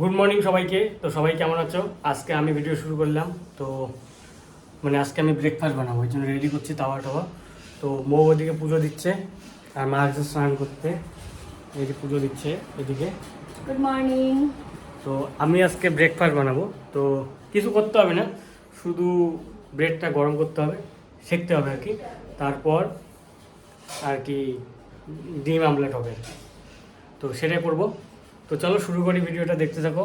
Good morning সবাইকে। তো সবাই কেমন আছো? আজকে আমি ভিডিও শুরু করলাম। তো মানে আজকে আমি ব্রেকফাস্ট বানাবো ওই জন্য রেডি করছি তাওয়া টাওয়া। তো মৌ ওদিকে পুজো দিচ্ছে আর মা আসছে স্নান করতে। এই যে পুজো দিচ্ছে এদিকে। গুড মর্নিং তো আমি আজকে ব্রেকফাস্ট বানাবো। তো কিছু করতে হবে না শুধু ব্রেডটা গরম করতে হবে সেঁকতে হবে আর কি। তারপর আর কি ডিম আমলেট হবে। তো সেটাই করব। তো চলো শুরু করি ভিডিওটা দেখতে থাকো।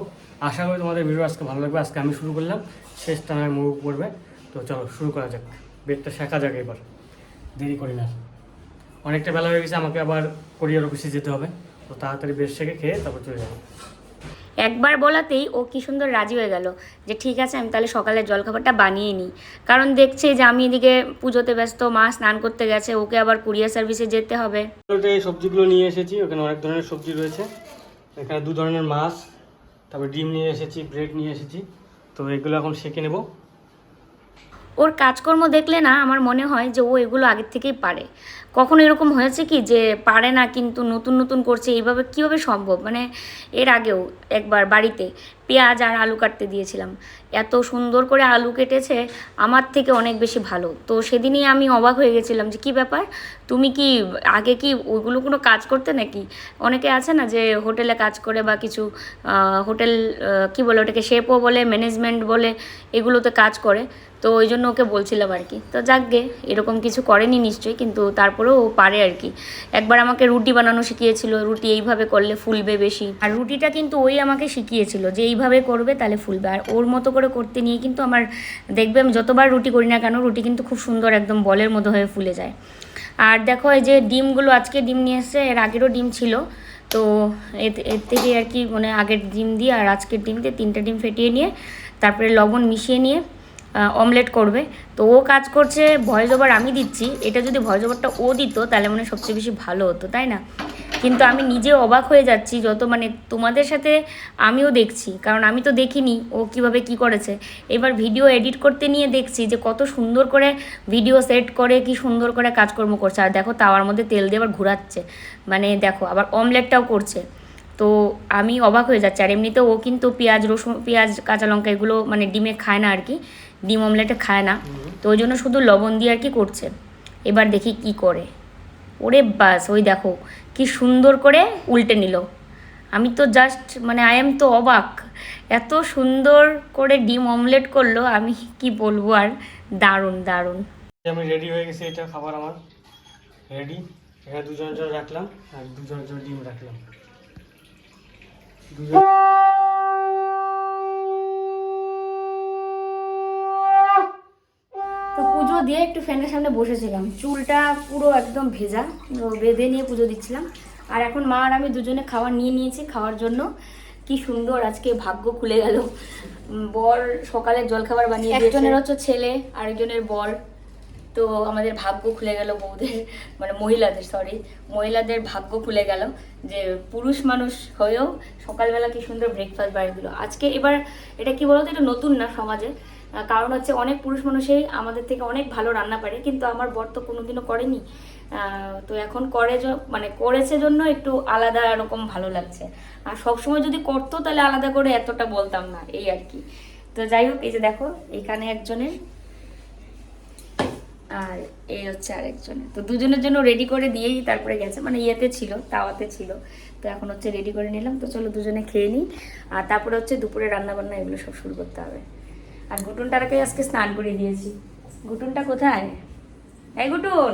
আশা করি তোমাদের ভিডিও আজকে ভালো লাগবে আজকে আমি শুরু করলাম। শেষ নয় মুভ করবে। তো চলো শুরু করা যাক। বেডটা শেখা যাক এবার। দেরি করি না। অনেকটা বেলা হয়ে গেছে আমাকে আবার কোরিয়ার অফিসে যেতে হবে। তো তাড়াতাড়ি বেড শেখে খেয়ে তারপর চলে যাব। একবার বলাতেই ও কি সুন্দর রাজি হয়ে গেল যে ঠিক আছে আমি তাহলে সকালের জলখাবারটা বানিয়ে নিই। কারণ দেখছে যে আমি এদিকে পুজোতে ব্যস্ত মা স্নান করতে গেছে ওকে আবার কুরিয়ার সার্ভিসে যেতে হবে। সবজিগুলো নিয়ে এসেছি ওখানে অনেক ধরনের সবজি রয়েছে। এখানে দু ধরনের মাছ, তারপর ডিম নিয়ে এসেছি, ব্রেড নিয়ে এসেছি। তো এগুলো এখন সেঁকে নেব। ওর কাজকর্ম দেখলে না আমার মনে হয় যে ও এগুলো আগের থেকেই পারে। কখনো এরকম হয়েছে কি যে পারে না কিন্তু নতুন নতুন করছে, এইভাবে কীভাবে সম্ভব? মানে এর আগেও একবার বাড়িতে পেঁয়াজ আর আলু কাটতে দিয়েছিলাম। এত সুন্দর করে আলু কেটেছে, আমার থেকে অনেক বেশি ভালো। তো সেদিনই আমি অবাক হয়ে গেছিলাম যে কি ব্যাপার? তুমি কি আগে কি ওইগুলো কোনো কাজ করতে নাকি? অনেকে আছে না যে হোটেলে কাজ করে বা কিছু হোটেল কি বলে ওটাকে শেপও বলে, ম্যানেজমেন্ট বলে, এগুলোতে কাজ করে। তো ওই জন্য ওকে বলছিলাম আর কি। তো যাকগে, এরকম কিছু করেনি নিশ্চয়ই, কিন্তু তারপরেও ও পারে আর কি। একবার আমাকে রুটি বানানো শিখিয়েছিল, রুটি এইভাবে করলে ফুলবে বেশি। আর রুটিটা কিন্তু ওই আমাকে শিখিয়েছিল যে এইভাবে করবে তাহলে ফুলবে। আর ওর মতো করে করতে নিয়ে কিন্তু আমার, দেখবে আমি যতবার রুটি করি না কেন, রুটি কিন্তু খুব সুন্দর একদম বলের মতো হয়ে ফুলে যায়। আর দেখো এই যে ডিমগুলো, আজকে ডিম নিয়ে এসছে, এর আগেরও ডিম ছিল। তো এর থেকে আর কি মানে আগের ডিম দিয়ে আর আজকের ডিম দিয়ে তিনটা ডিম ফেটিয়ে নিয়ে, তারপরে লবণ মিশিয়ে নিয়ে অমলেট করবে। তো ও কাজ করছে ভয়েস ওভার আমি দিচ্ছি। এটা যদি ভয়েস ওভারটা ও দিত, তাহলে মনে সবচেয়ে বেশি ভালো হতো, তাই না? কিন্তু আমি নিজে অবাক হয়ে যাচ্ছি, যত মানে তোমাদের সাথে আমিও দেখছি, কারণ আমি তো দেখিনি ও কীভাবে কি করেছে। এবার ভিডিও এডিট করতে নিয়ে দেখছি যে কত সুন্দর করে ভিডিও সেট করে, কি সুন্দর করে কাজকর্ম করছে। আর দেখো তাওয়ার মধ্যে তেল দিয়ে আবার ঘোরাচ্ছে। মানে দেখো, আবার অমলেটটাও করছে। তো আমি অবাক হয়ে যাচ্ছি। আর এমনিতে ও কিন্তু পেঁয়াজ, রসুন, পেঁয়াজ, কাঁচা লঙ্কা এগুলো মানে ডিমে খায় না আর কি। ডিম অমলেটে খায় না। তো ওই জন্য শুধু লবণ দিয়ে আর কি করছে। এবার দেখি কি করে। ওরে বাস, ওই দেখো কি সুন্দর করে উল্টে নিল। আমি তো জাস্ট মানে আই এম তো অবাক। এত সুন্দর করে ডিম অমলেট করল, আমি কি বলব আর? দারুণ দারুণ। আমি রেডি হয়ে গেছি, এটা খাবার আমার। রেডি এখানে দুজনের জন্য রাখলাম, আর দুজনের জন্য ডিম রাখলাম। দুজন তো পুজো দিয়ে একটু ফ্যানের সামনে বসেছিলাম। চুলটা পুরো একদম ভেজা, তো বেঁধে নিয়ে পুজো দিচ্ছিলাম। আর এখন মা আর আমি দুজনে খাবার নিয়ে নিয়েছি খাওয়ার জন্য। কি সুন্দর আজকে ভাগ্য খুলে গেল। বর সকালে জলখাবার বানিয়ে একজনের হচ্ছে ছেলে, আরেকজনের বর। তো আমাদের ভাগ্য খুলে গেল বউদের মানে মহিলাদের সরি মহিলাদের ভাগ্য খুলে গেল যে পুরুষ মানুষ হয়েও সকালবেলা কি সুন্দর ব্রেকফাস্ট দিল। আজকে এবার, এটা কি বলতো, এটা নতুন না সমাজে? কারণ হচ্ছে অনেক পুরুষ মানুষই আমাদের থেকে অনেক ভালো রান্না পারে, কিন্তু আমার বর তো কোনোদিনও করেনি। তো এখন করে মানে করেছে জন্য একটু আলাদা রকম ভালো লাগছে। আর সবসময় যদি করতো তাহলে আলাদা করে এতটা বলতাম না, এই আর কি। তো যাই হোক, এই যে দেখো, এখানে একজনের আর এই হচ্ছে আরেকজনের। তো দুজনের জন্য রেডি করে দিয়েই তারপরে গেছে মানে ইয়েতে ছিল তাওয়াতে ছিল। তো এখন হচ্ছে রেডি করে নিলাম। তো চলো দুজনে খেয়ে নিই। আর তারপরে হচ্ছে দুপুরে রান্নাবান্না এগুলো সব শুরু করতে হবে। আর গুটুনটাকে আজকে স্নান করে দিয়েছি। গুটুনটা কোথায়? এই গুটুন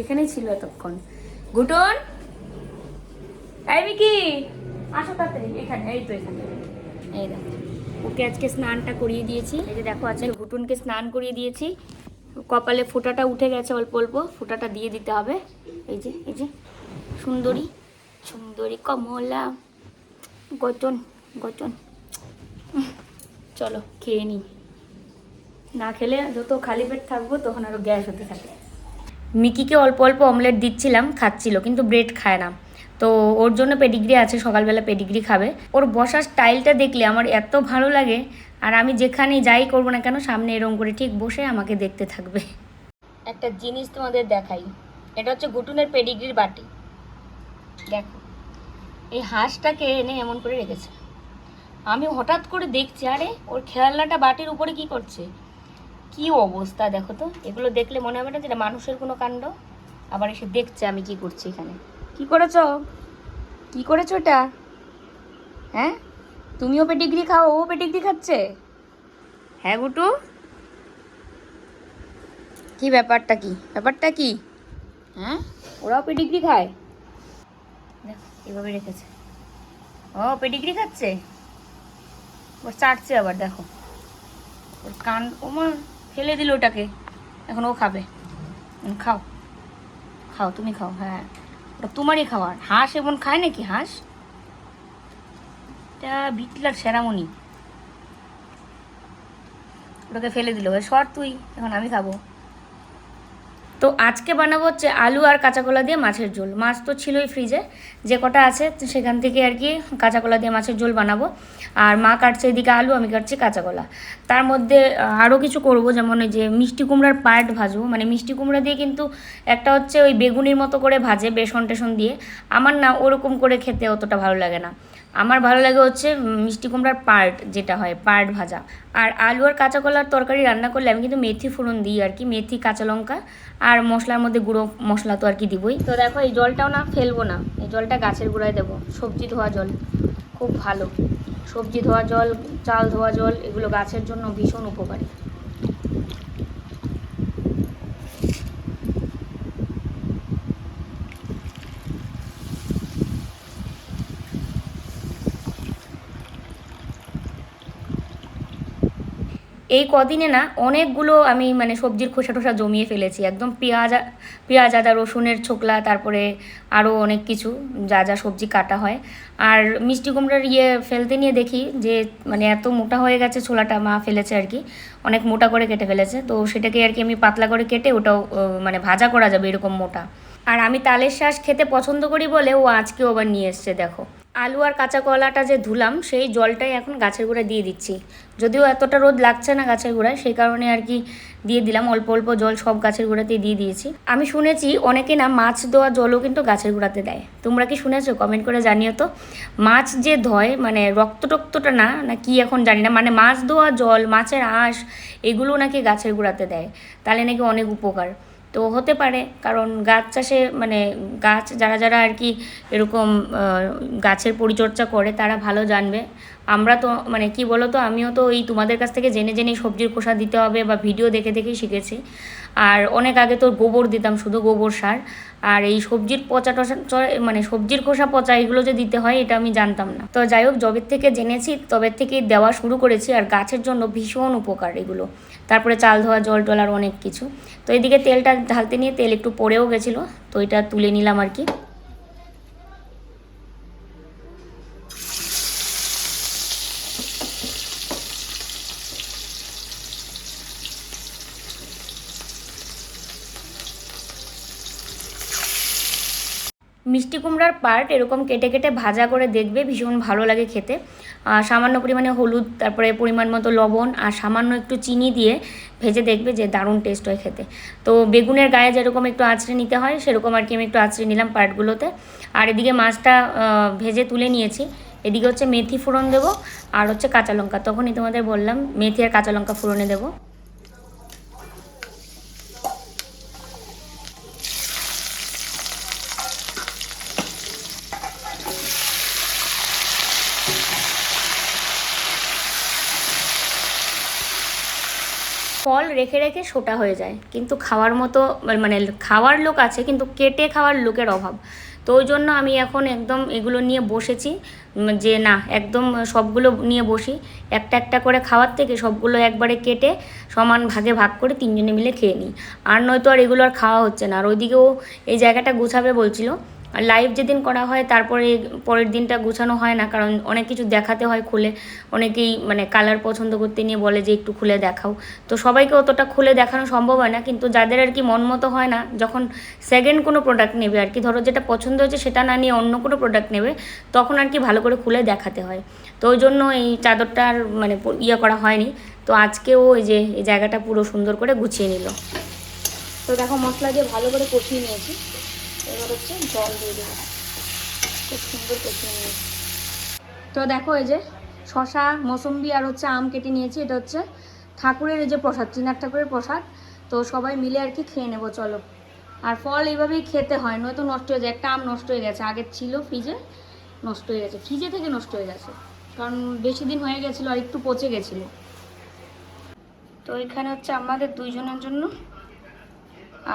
এখানেই ছিল এতক্ষণ। গুটুন এই মিকি, আসো তাড়াতাড়ি, এখানে, এই তো এখানে। এই দেখো, ওকে আজকে স্নানটা করিয়ে দিয়েছি। এই যে দেখো, আজকে ঘুটুনকে স্নান করিয়ে দিয়েছি। কপালে ফোঁটাটা উঠে গেছে অল্প অল্প, ফোঁটাটা দিয়ে দিতে হবে। এই যে এই যে, সুন্দরী সুন্দরী কমলা। গচন গচন চলো, খেয়ে নিই না খেলে যত খালি পেট থাকব তখন আরও গ্যাস হতে থাকে। মিকিকে অল্প অল্প অমলেট দিচ্ছিলাম, খাচ্ছিল, কিন্তু ব্রেড খায় না। তো ওর জন্য পেডিগ্রি আছে, সকালবেলা পেডিগ্রি খাবে। ওর বসার স্টাইলটা দেখলে আমার এত ভালো লাগে, আর আমি যেখানে যাই করব না কেন, সামনে এরম করে ঠিক বসে আমাকে দেখতে থাকবে। একটা জিনিস তোমাদের দেখাই, এটা হচ্ছে ঘুটুনের পেডিগ্রির বাটি। দেখো, এই হাঁসটাকে এনে এমন করে রেখেছে। আমি হঠাৎ করে দেখছি, আরে, ওর খেলনাটা বাটির উপরে কি করছে? কি অবস্থা দেখো তো? এগুলো দেখলে মনে হবে না যেটা মানুষের কোনো কাণ্ড? আবার এসে দেখছে আমি কি করছি এখানে। কি করেছ? কি করেছ এটা? হ্যাঁ? তুমিও পেটিগ্রি খাও, ও পেটিগ্রি খাচ্ছে? হ্যাঁ গুটু? কি ব্যাপারটা কি? ব্যাপারটা কি? হ্যাঁ? ওরাও পেডিগ্রি খায়? দেখ, এভাবে রেখেছে। ও, পেডিগ্রি খাচ্ছে? ওর চাটছে আবার, দেখো। কান ও মা ফেলে দিল ওটাকে। এখন ও খাবে। খাও। খাও, তুমি খাও হ্যাঁ। ওটা তোমারই খাওয়ার হাঁস এমন খায় নাকি, হাঁস? এটা বিটলার সেরামনি। ওটাকে ফেলে দিল। সর তুই, এখন আমি খাব। তো আজকে বানাবো হচ্ছে আলু আর কাঁচা কলা দিয়ে মাছের ঝোল। মাছ তো ছিলই ফ্রিজে যে কটা আছে, সেখান থেকে আর কি কাঁচা কলা দিয়ে মাছের ঝোল বানাবো। আর মা কাটছে এদিকে আলু, আমি কাটছি কাঁচা কলা। তার মধ্যে আরও কিছু করব, যেমন ওই যে মিষ্টি কুমড়ার পার্ট ভাজবো। মানে মিষ্টি কুমড়া দিয়ে কিন্তু একটা হচ্ছে ওই বেগুনির মতো করে ভাজে বেসন টেসন দিয়ে। আমার না ওরকম করে খেতে অতটা ভালো লাগে না। আমার ভালো লাগে হচ্ছে মিষ্টি কুমড়ার পার্ট যেটা হয়, পার্ট ভাজা। আর আলু আর কাঁচা কলার তরকারি রান্না করলে আমি কিন্তু মেথি ফোড়ন দিই আর কি, মেথি, কাঁচা লঙ্কা আর মশলার মধ্যে গুঁড়ো মশলা তো আর কি দিবই। তো দেখো এই জলটাও না ফেলব না, এই জলটা গাছের গোড়ায় দেবো, সবজি ধোয়া জল, খুব ভালো। সবজি ধোয়া জল, চাল ধোয়া জল, এগুলো গাছের জন্য ভীষণ উপকারী। এই কদিনে না অনেকগুলো আমি মানে সবজির খোসা টোসা জমিয়ে ফেলেছি। একদম পেঁয়াজ পেঁয়াজ আদা রসুনের ছোকলা, তারপরে আরও অনেক কিছু যা যা সবজি কাটা হয়। আর মিষ্টি কুমড়ার ইয়ে ফেলতে নিয়ে দেখি যে মানে এত মোটা হয়ে গেছে ছোলাটা, মা ফেলেছে আর কি। অনেক মোটা করে কেটে ফেলেছে। তো সেটাকে আর কি আমি পাতলা করে কেটে ওটাও মানে ভাজা করা যাবে এরকম মোটা। আর আমি তালের শ্বাস খেতে পছন্দ করি বলে ও আজকেও আবার নিয়ে এসছে, দেখো। আলু আর কাঁচা কলাটা যে ধুলাম, সেই জলটাই এখন গাছের গোড়ায় দিয়ে দিচ্ছি। যদিও এতটা রোদ লাগছে না গাছের গোড়ায়, সেই কারণে আর কি দিয়ে দিলাম। অল্প অল্প জল সব গাছের গোড়াতেই দিয়ে দিয়েছি। আমি শুনেছি অনেকে না মাছ দেওয়া জলও কিন্তু গাছের গোড়াতে দেয়। তোমরা কি শুনেছো? কমেন্ট করে জানিও তো। মাছ যে ধয় মানে রক্ত টক্তটা না না কি এখন জানি না। মানে মাছ দেওয়া জল, মাছের আঁশ, এগুলো নাকি গাছের গোড়াতে দেয়। তাহলে নাকি অনেক উপকার। তো হতে পারে, কারণ গাছ চাষে মানে গাছ যারা যারা আর কি এরকম গাছের পরিচর্যা করে তারা ভালো জানবে। আমরা তো মানে কি বলো তো আমিও তো এই তোমাদের কাছ থেকে জেনে জেনে সবজির খোসা দিতে হবে বা ভিডিও দেখে দেখেই শিখেছি। আর অনেক আগে তো গোবর দিতাম, শুধু গোবর সার। আর এই সবজির পচা চ- মানে সবজির খোসা পচা এগুলো যে দিতে হয়, এটা আমি জানতাম না। তো যাই হোক জবের থেকে জেনেছি, তবে থেকে দেওয়া শুরু করেছি, আর গাছের জন্য ভীষণ উপকার এগুলো। তারপরে চাল ধোয়া, জল টল, আর অনেক কিছু। তো এদিকে তেলটা ঢালতে নিয়ে তেল একটু পড়েও গেছিল, তো এটা তুলে নিলাম আর কি। মিষ্টি কুমড়ার পার্ট এরকম কেটে কেটে ভাজা করে দেখবে, ভীষণ ভালো লাগে খেতে। সামান্য পরিমাণে হলুদ, তারপরে পরিমাণ মতো লবণ আর সামান্য একটু চিনি দিয়ে ভেজে দেখবে যে দারুণ টেস্ট হয় খেতে। তো বেগুনের গায়ে যেরকম একটু আঁচড়ে নিতে হয়, সেরকম আর কি আমি একটু আঁচড়ে নিলাম পার্টগুলোতে। আর এদিকে মাছটা ভেজে তুলে নিয়েছি। এদিকে হচ্ছে মেথি ফোড়ন দেবো আর হচ্ছে কাঁচা লঙ্কা। তখনই তোমাদের বললাম, মেথি আর কাঁচা লঙ্কা ফোড়নে দেবো। ফল রেখে রেখে সোটা হয়ে যায়। কিন্তু খাওয়ার মতো মানে খাওয়ার লোক আছে, কিন্তু কেটে খাওয়ার লোকের অভাব। তো ওই জন্য আমি এখন একদম এগুলো নিয়ে বসেছি। যে না, একদম সবগুলো নিয়ে বসি। একটা একটা করে খাওয়ার থেকে সবগুলো একবারে কেটে সমান ভাগে ভাগ করে তিনজনে মিলে খেয়ে নিই। আর নয়তো আর এগুলো আর খাওয়া হচ্ছে না। আর ওইদিকেও এই জায়গাটা গুছাবে বলছিল। আর লাইভ যেদিন করা হয়, তারপরে পরের দিনটা গোছানো হয় না, কারণ অনেক কিছু দেখাতে হয় খুলে। অনেকেই মানে কালার পছন্দ করতে নিয়ে বলে যে, একটু খুলে দেখাও। তো সবাইকে অতটা খুলে দেখানো সম্ভব হয় না, কিন্তু যাদের আর কি মন মতো হয় না, যখন সেকেন্ড কোনো প্রোডাক্ট নেবে, আর কি ধরো যেটা পছন্দ হয়েছে সেটা না নিয়ে অন্য কোনো প্রোডাক্ট নেবে, তখন আর কি ভালো করে খুলে দেখাতে হয়। তো ওই জন্য এই চাদরটা আর মানে ইয়ে করা হয়নি। তো আজকেও ওই যে, এই জায়গাটা পুরো সুন্দর করে গুছিয়ে নিল। তো দেখো মশলা দিয়ে ভালো করে কষিয়ে নিয়েছি। এবার হচ্ছে, জল দিয়ে দেবো। খুব সুন্দর নিয়েছি। তো দেখো, এই যে শশা মৌসম্বি আর হচ্ছে আম কেটে নিয়েছি। এটা হচ্ছে ঠাকুরের এই যে প্রসাদ, চিনার ঠাকুরের প্রসাদ। তো সবাই মিলে আর কি খেয়ে নেব, চলো। আর ফল এইভাবেই খেতে হয়, নয়তো নষ্ট হয়ে যায়। একটা আম নষ্ট হয়ে গেছে, আগে ছিল ফ্রিজে, নষ্ট হয়ে গেছে। ফ্রিজে থেকে নষ্ট হয়ে গেছে, কারণ বেশি দিন হয়ে গেছিল আর একটু পচে গেছিল। তো এখানে হচ্ছে আমাদের দুইজনের জন্য,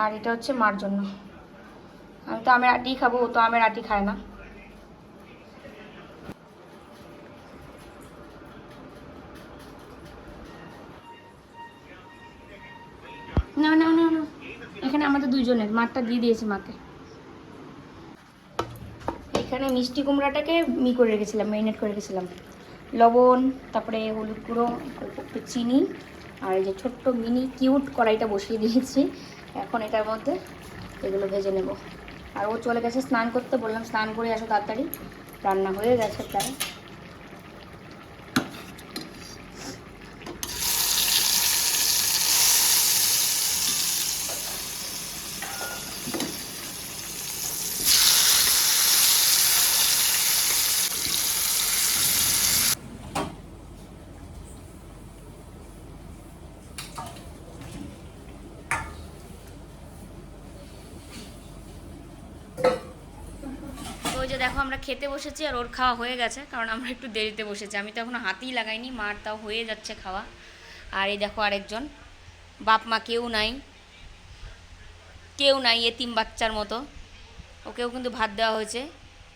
আর এটা হচ্ছে মার জন্য। আমি তো আমের আটি খাব, ও তো আমের আটি খায় না। না না না না। এখানে আমাদের দুইজনের মারটা দিয়ে দিয়েছে মাকে। এখানে মিষ্টি কুমড়াটাকে মি করে রেখেছিলাম, ম্যারিনেট করে রেখেছিলাম। লবণ, তারপরে হলুদ গুঁড়ো, একটু চিনি, আর এই যে ছোট্ট মিনি কিউট কড়াইটা বসিয়ে দিয়েছি। এখন এটার মধ্যে এগুলো ভেজে নেব। আর ও চলে গেছে স্নান করতে, বললাম স্নান করে আসো তাড়াতাড়ি। রান্না হয়ে গেছে প্রায় তো ওই যে দেখো আমরা খেতে বসেছি আর ওর খাওয়া হয়ে গেছে, কারণ আমরা একটু দেরিতে বসেছি। আমি তো এখনও হাতেই লাগাইনি, মার তাও হয়ে যাচ্ছে খাওয়া। আর এই দেখো আরেকজন, বাপ মা কেউ নাই কেউ নাই এতিম বাচ্চার মতো। ওকেও কিন্তু ভাত দেওয়া হয়েছে,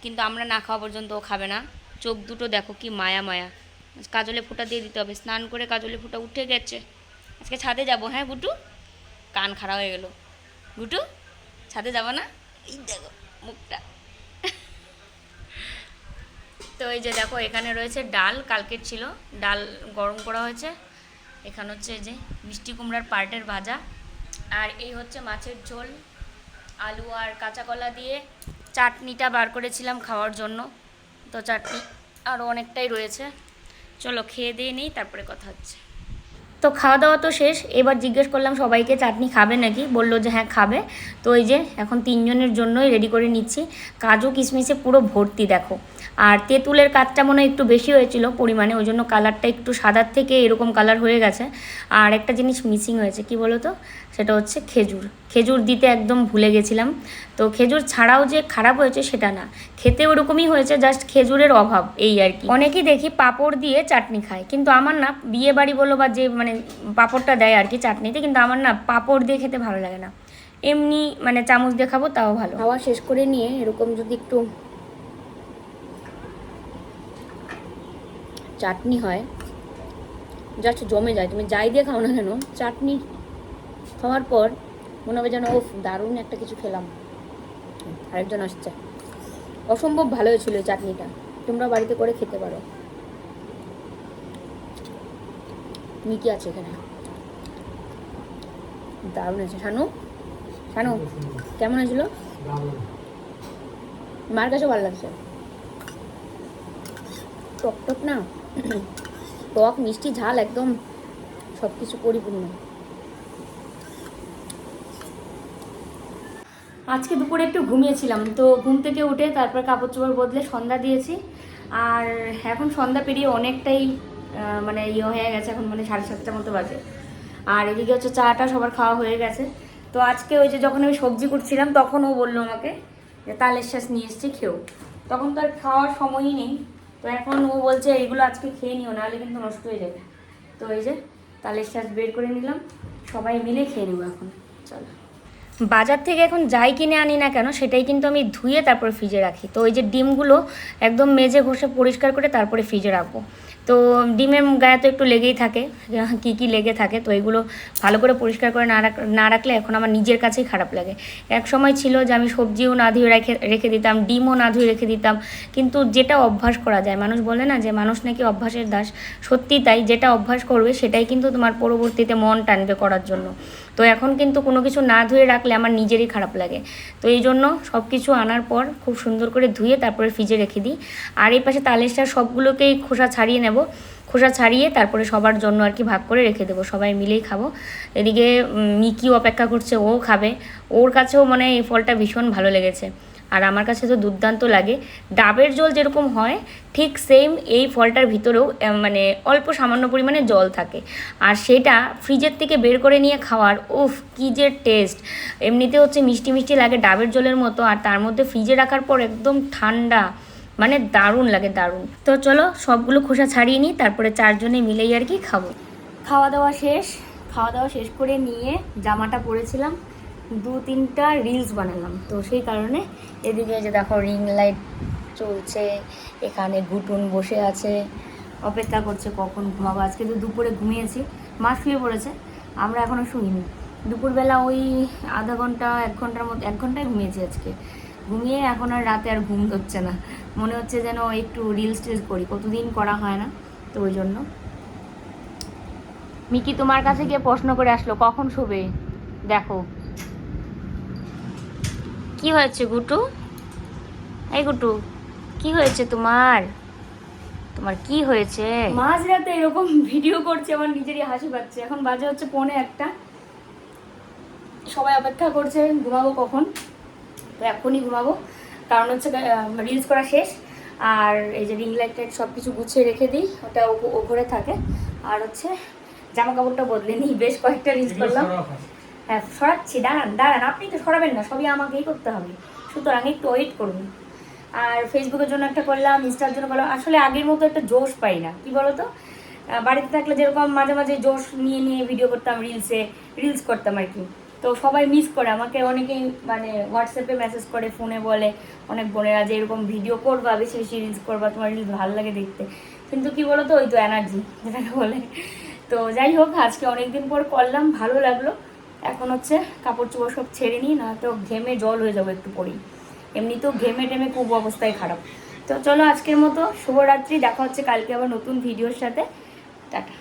কিন্তু আমরা না খাওয়া পর্যন্ত ও খাবে না। চোখ দুটো দেখো কি মায়া মায়া। কাজলে ফোঁটা দিয়ে দিতে হবে, স্নান করে কাজলে ফোঁটা উঠে গেছে। আজকে ছাদে যাব হ্যাঁ গুটু কান খারাপ হয়ে গেল। গুটু ছাদে যাব না? এই দেখো, মুখটা। তো এই যে দেখো, এখানে রয়েছে ডাল, কালকের ছিল। ডাল গরম করা হয়েছে। এখানে হচ্ছে যে মিষ্টি কুমড়ার পার্টের ভাজা। আর এই হচ্ছে মাছের ঝোল। আলু আর কাঁচা কলা দিয়ে চাটনিটা বার করেছিলাম খাওয়ার জন্য। তো চাটনি আরও অনেকটাই রয়েছে। চলো খেয়ে দিয়ে নিই, তারপরে কথা হচ্ছে। তো খাওয়া দাওয়া তো শেষ। এবার জিজ্ঞেস করলাম, সবাইকে চাটনি খাবে নাকি? বলল যে হ্যাঁ খাবে। তো এই যে, এখন তিনজনের জন্যই রেডি করে নিচ্ছি। কাজু কিশমিশে পুরো ভর্তি, দেখো। আর তেঁতুলের কাজটা মনে হয় একটু বেশি হয়েছিল পরিমাণে, ওই জন্য কালারটা একটু সাদার থেকে এরকম কালার হয়ে গেছে। আর একটা জিনিস মিসিং হয়েছে, কি বলো তো সেটা হচ্ছে খেজুর। খেজুর দিতে একদম ভুলে গেছিলাম। তো খেজুর ছাড়াও যে খারাপ হয়েছে সেটা না। খেতে ওরকমই হয়েছে জাস্ট খেজুরের অভাব, এই আর কি। অনেকেই দেখি পাঁপড় দিয়ে চাটনি খায়, কিন্তু আমার না বিয়ে বাড়ি বলো বা যে মানে পাঁপড়টা দেয় আর কি চাটনিতে, কিন্তু আমার না পাঁপড় দিয়ে খেতে ভালো লাগে না। এমনি মানে চামচ দিয়ে খাব, তাও ভালো। খাওয়া শেষ করে নিয়ে এরকম যদি একটু চাটনি হয় জাস্ট জমে যায়, তুমি যাই দিয়ে খাও না কেন, চাটনি খাওয়ার পর মনে হবে যেন ও দারুণ একটা কিছু খেলাম। আরেকজন আসছে। অসম্ভব ভালো হয়েছিল চাটনিটা। তোমরা বাড়িতে করে খেতে পারো। মিকি আছে এখানে? দারুণ আছে শানু? শানু, কেমন হয়েছিল? মার কাছে ভালো লাগছে। টক টক না? টক, মিষ্টি, ঝাল একদম সব কিছু পরিপূর্ণ। আজকে দুপুরে একটু ঘুমিয়েছিলাম, তো ঘুম থেকে উঠে তারপর কাপড় চোপড় বদলে সন্ধ্যা দিয়েছি। আর এখন সন্ধ্যা পেরিয়ে অনেকটাই মানে ইয়ে হয়ে গেছে এখন মানে সাড়ে সাতটার মতো বাজে। আর এদিকে হচ্ছে চাটা সবার খাওয়া হয়ে গেছে। তো আজকে ওই যে যখন আমি সবজি করছিলাম, তখন ও বলল আমাকে যে, তালের শ্বাস নিয়ে এসছি খেয়েও তখন তো আর খাওয়ার সময়ই নেই। তো এখন ও বলছে, এইগুলো আজকে খেয়ে নিও, নাহলে কিন্তু নষ্ট হয়ে যাবে। তো এই যে তালের শ্বাস বের করে নিলাম। সবাই মিলে খেয়ে নেব এখন। চলো। বাজার থেকে এখন যাই কিনে আনি না কেন, সেটাই কিন্তু আমি ধুয়ে তারপরে ফ্রিজে রাখি। তো ওই যে ডিমগুলো একদম মেজে ঘষে পরিষ্কার করে তারপরে ফ্রিজে রাখব। তো ডিমের গায়ে তো একটু লেগেই থাকে, কি কি লেগে থাকে, তো এগুলো ভালো করে পরিষ্কার করে না রাখ, না রাখলে এখন আমার নিজের কাছেই খারাপ লাগে। এক সময় ছিল যে আমি সবজিও না ধুয়ে রেখে রেখে দিতাম, ডিমও না ধুয়ে রেখে দিতাম, কিন্তু যেটা অভ্যাস করা যায়, মানুষ বলে না যে মানুষ নাকি অভ্যাসের দাস, সত্যি তাই যেটা অভ্যাস করবে সেটাই কিন্তু তোমার পরবর্তীতে মন টানবে করার জন্য। তো এখন কিন্তু কোনো কিছু না ধুয়ে রাখলে আমার নিজেরই খারাপ লাগে। তো এই জন্য সব কিছু আনার পর খুব সুন্দর করে ধুয়ে তারপরে ফ্রিজে রেখে দিই। আর এই পাশে তালের সবগুলোকেই খোসা ছাড়িয়ে নেব। খোসা ছাড়িয়ে তারপরে সবার জন্য আর কি ভাগ করে রেখে দেবো। সবাই মিলেই খাব। এদিকে মিকি মিকিও অপেক্ষা করছে, ও খাবে। ওর কাছেও মানে এই ফলটা ভীষণ ভালো লেগেছে। আর আমার কাছে তো দুর্দান্ত লাগে। ডাবের জল যেরকম হয়, ঠিক সেম এই ফলটার ভিতরেও মানে অল্প সামান্য পরিমাণে জল থাকে। আর সেটা ফ্রিজের থেকে বের করে নিয়ে খাওয়ার, উফ, কী যে টেস্ট এমনিতে হচ্ছে মিষ্টি মিষ্টি লাগে ডাবের জলের মতো, আর তার মধ্যে ফ্রিজে রাখার পর একদম ঠান্ডা মানে দারুণ লাগে, দারুণ। তো চলো, সবগুলো খোসা ছাড়িয়ে নিই, তারপরে চারজনে মিলেই আর কি খাব। খাওয়া দাওয়া শেষ, খাওয়া দাওয়া শেষ করে নিয়ে জামাটা পরেছিলাম। দু তিনটা রিলস বানালাম। তো সেই কারণে এদিকে যে দেখো রিং লাইট চলছে, এখানে ঘুটুন বসে আছে। অপেক্ষা করছে কখন ঘুমাবো। আজকে তো দুপুরে ঘুমিয়েছি, মা শুয়ে পড়েছে, আমরা এখনও শুইনি। দুপুরবেলা ওই আধা ঘণ্টা, এক ঘণ্টার মতো এক ঘন্টায় ঘুমিয়েছি আজকে। ঘুমিয়ে এখন আর রাতে আর ঘুম হচ্ছে না। মনে হচ্ছে যেন একটু রিলস টিলস করি, কতদিন করা হয় না, তো ওই জন্য। মিকি, তোমার কাছে গিয়ে প্রশ্ন করে আসলো, কখন শোবে? দেখো। কি হয়েছে গুটু? এই গুটু কি হয়েছে তোমার? তোমার কি হয়েছে? মাঝরাতে এরকম ভিডিও করছে আমার নিজেরই হাসি পাচ্ছে। এখন বাজে হচ্ছে পৌনে একটা। সবাই অপেক্ষা করছে ঘুমাবো কখন? তো এখনই ঘুমাবো। কারণ হচ্ছে রিলস করা শেষ। আর এই যে রিং লাইট টাইট সব কিছু গুছিয়ে রেখে দিই ওটা ও- ঘরে থাকে। আর হচ্ছে জামা কাপড়টা বদলে নিই। বেশ কয়েকটা রিলস করলাম। হ্যাঁ সরাচ্ছি, দাঁড়ান দাঁড়ান, আপনি তো সরাবেন না, সবই আমাকেই করতে হবে। সুতরাং একটু ওয়েট করুন। আর ফেসবুকের জন্য একটা করলাম ইনস্টার জন্য করলাম, আসলে আগের মতো একটা জোশ পাই না, কি বলো তো বাড়িতে থাকলে যেরকম মাঝে মাঝে জোশ নিয়ে নিয়ে ভিডিও করতাম রিলসে রিলস করতাম আর কি। তো সবাই মিস করে, আমাকে অনেকেই মানে হোয়াটসঅ্যাপে মেসেজ করে ফোনে বলে, অনেক বোনেরা যে এরকম ভিডিও করবা, বেশি বেশি রিলস করবা, তোমার রিলস ভালো লাগে দেখতে। কিন্তু কি বলো তো ওই তো এনার্জি যেটাকে বলে। তো যাই হোক, আজকে অনেকদিন পর করলাম, ভালো লাগল। এখন হচ্ছে কাপড় চোপড় সব ছেড়ে নিই, না তো ঘেমে জল হয়ে যাব একটু পরেই। এমনিতেও ঘেমে টেমে খুব অবস্থায় খারাপ। তো চলো আজকের মতো, শুভরাত্রি, দেখা হচ্ছে কালকে আবার নতুন ভিডিওর সাথে। টাটা।